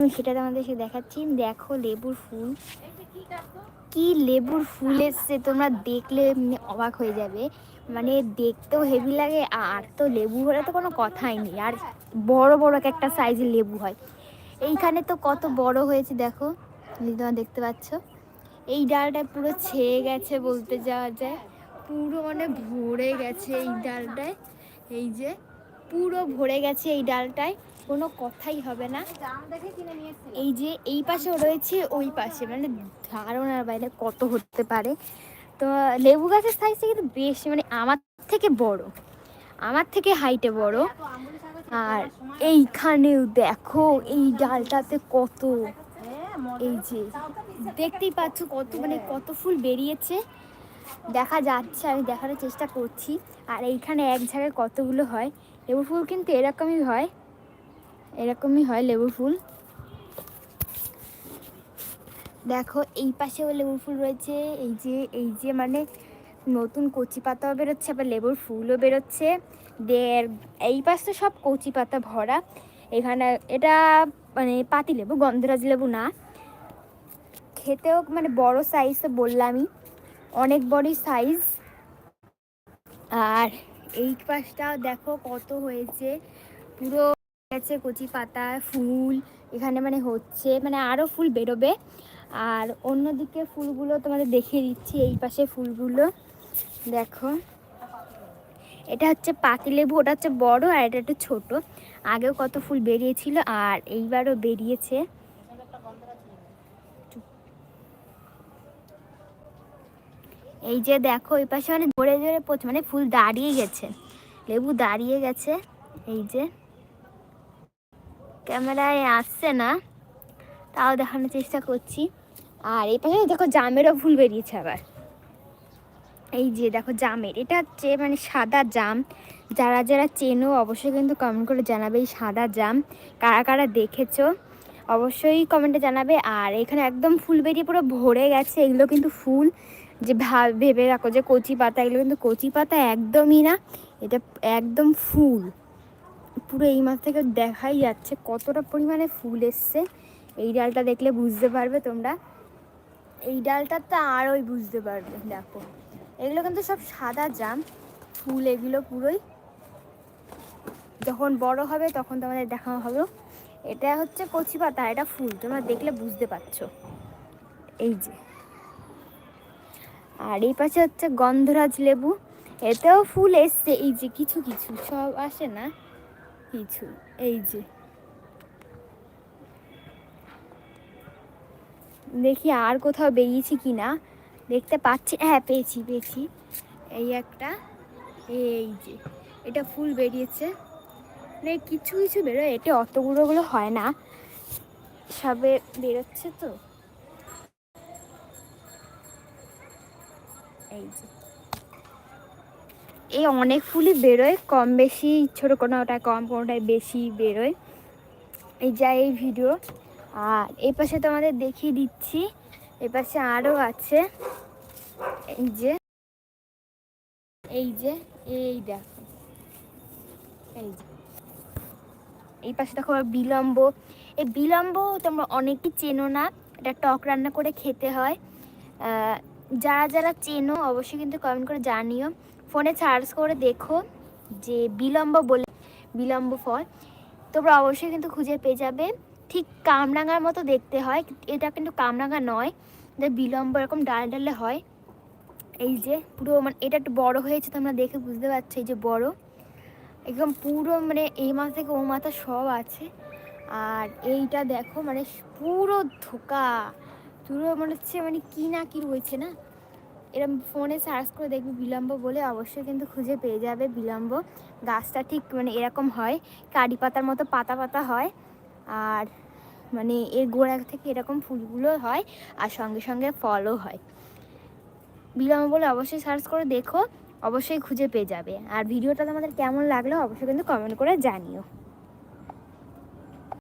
সেটা তোমাদের সে দেখাচ্ছি। দেখো লেবুর ফুল। কি লেবুর ফুল এসছে, তোমরা দেখলে অবাক হয়ে যাবে। মানে দেখতেও হেভি লাগে, আর তো লেবু হলে তো কোনো কথাই নেই। আর বড় বড় এক একটা সাইজের লেবু হয়। এইখানে তো কত বড় হয়েছে, দেখো। তোমরা দেখতে পাচ্ছ। এই ডালটা পুরো ছেয়ে গেছে বলতে যাওয়া যায়। পুরো মানে ভরে গেছে এই ডালটায়। এই যে পুরো ভরে গেছে এই ডালটায়, কোনো কথাই হবে না। এই যে এই পাশেও রয়েছে, ওই পাশে মানে ধারণার বাইরে কত হতে পারে। তো লেবু গাছের সাইজটা কিন্তু বেশ মানে আমার থেকে বড়, আমার থেকে হাইটে বড়। আর এইখানেও দেখো, এই ডালটাতে কত, এই যে, দেখতেই পাচ্ছ কত মানে কত ফুল বেরিয়েছে। দেখা যাচ্ছে, আমি দেখানোর চেষ্টা করছি। আর এইখানে এক জায়গায় কতগুলো হয়? লেবু ফুল কিন্তু এরকমই হয়। এরকমই হয় লেবু ফুল। দেখো, এই পাশেও লেবু ফুল রয়েছে। এই যে এই যে মানে নতুন কচি পাতাও বেরোচ্ছে, আবার লেবুর ফুলও বেরোচ্ছে। দের এই পাশ তো সব কচি পাতা ভরা। এখানে এটা মানে পাতি লেবু গন্ধরাজ লেবু না। খেতেও মানে বড় সাইজ বললামই। অনেক বড়ই সাইজ আর এই পাশটাও দেখো কত হয়েছে। পুরো গেছে কচি পাতা, ফুল, এখানে মানে হচ্ছে মানে আরও ফুল বেরোবে। আর অন্যদিকে ফুলগুলো তোমাদের দেখিয়ে দিচ্ছি, এই পাশে ফুলগুলো। দেখো, এটা হচ্ছে পাতিলেবু, ওটা হচ্ছে বড় আর এটা একটু ছোট। আগেও কত ফুল বেরিয়েছিল আর এইবারও বেরিয়েছে। এই যে দেখো, এই পাশে মানে জোরে জোরে পড়ছে মানে ফুল দাঁড়িয়ে গেছে। লেবু দাঁড়িয়ে গেছে, এই যে। ক্যামেরায় আসছে না, তাও দেখানোর চেষ্টা করছি। আর এই পাশে দেখো, জামেরও ফুল বেরিয়েছে আবার। এই যে দেখো, জামের। এটা হচ্ছে মানে সাদা জাম। যারা যারা চেনো, অবশ্যই কিন্তু কমেন্ট করে জানাবে এই সাদা জাম। কারা কারা দেখেছ, অবশ্যই কমেন্টে জানাবে। আর এখানে একদম ফুল বেরিয়ে পুরো ভরে গেছে, এগুলো কিন্তু ফুল। যে ভেবে রাখো যে কচি পাতা, এগুলো কিন্তু কচি পাতা একদমই না, এটা একদম ফুল। পুরো এই মাছ থেকে দেখাই যাচ্ছে কতটা পরিমাণে ফুল এসছে। এই ডালটা দেখলে বুঝতে পারবে তোমরা। এই ডালটা তো আরোই বুঝতে পারবে, দেখো। এগুলো কিন্তু সব সাদা জাম, ফুল এগুলো পুরোই। যখন বড় হবে তখন তোমাদের দেখা হবে এটা হচ্ছে কচি পাতা, এটা ফুল, তোমরা দেখলে বুঝতে পারছ। এই যে। আর এই পাশে হচ্ছে গন্ধরাজ লেবু। এতেও ফুল এসছে। এই যে কিছু কিছু, সব আসে না? কিছু, এই যে। দেখি আর কোথাও বেরিয়েছি কি না? দেখতে পাচ্ছি হ্যাঁ পেয়েছি পেয়েছি। এই একটা, এই যে, এটা ফুল বেরিয়েছে। মানে কিছু কিছু বেরোয় এটা অতগুলোগুলো হয় না। সবে বেরোচ্ছে তো। এই যে। এই অনেক ফুলই বেরোয়, কম বেশি, ছোটো কোনোটায় কম কোনোটায় বেশি বেরোয়। এই যা এই ভিডিও আর এই পাশে তোমাদের দেখিয়ে দিচ্ছি এই পাশে আরও আছে। এই যে এই যে, এই দেখো। এই যে। এই পাশে দেখো বিলম্ব। এই বিলম্ব তোমরা অনেকেই চেনো না, এটা টক রান্না করে খেতে হয়। যারা যারা চেনো, অবশ্যই কিন্তু কমেন্ট করে জানিও। ফোনে সার্চ করে দেখো যে বিলম্ব বলে, বিলম্ব ফল। তোমরা অবশ্যই কিন্তু খুঁজে পেয়ে যাবে। ঠিক কামরাঙার মতো দেখতে হয়। এটা কিন্তু কামরাঙা নয়। বিলম্ব এরকম ডালে ডালে হয়। এই যে পুরো মানে এটা একটু বড় হয়েছে, তোমরা দেখে বুঝতে পারছ এই যে বড়। একদম পুরো মানে এই মাছ থেকে ও মাথা সব আছে। আর এইটা দেখো মানে পুরো ধোকা। পুরো মনে হচ্ছে মানে কি না কি রয়েছে না? এরম ফোনে সার্চ করে দেখবি বিলম্ব বলে অবশ্যই কিন্তু খুঁজে পেয়ে যাবে বিলম্ব। গাছটা ঠিক মানে এরকম হয়, কারি পাতার মতো পাতা পাতা হয়। আর মানে এর গোড়া থেকে এরকম ফুলগুলো হয় আর সঙ্গে সঙ্গে ফলও হয়। বিলম্ব বলে অবশ্যই সার্চ করে দেখো, অবশ্যই খুঁজে পেয়ে যাবে। আর ভিডিওটা তোমাদের কেমন লাগল অবশ্যই কিন্তু কমেন্ট করে জানিও।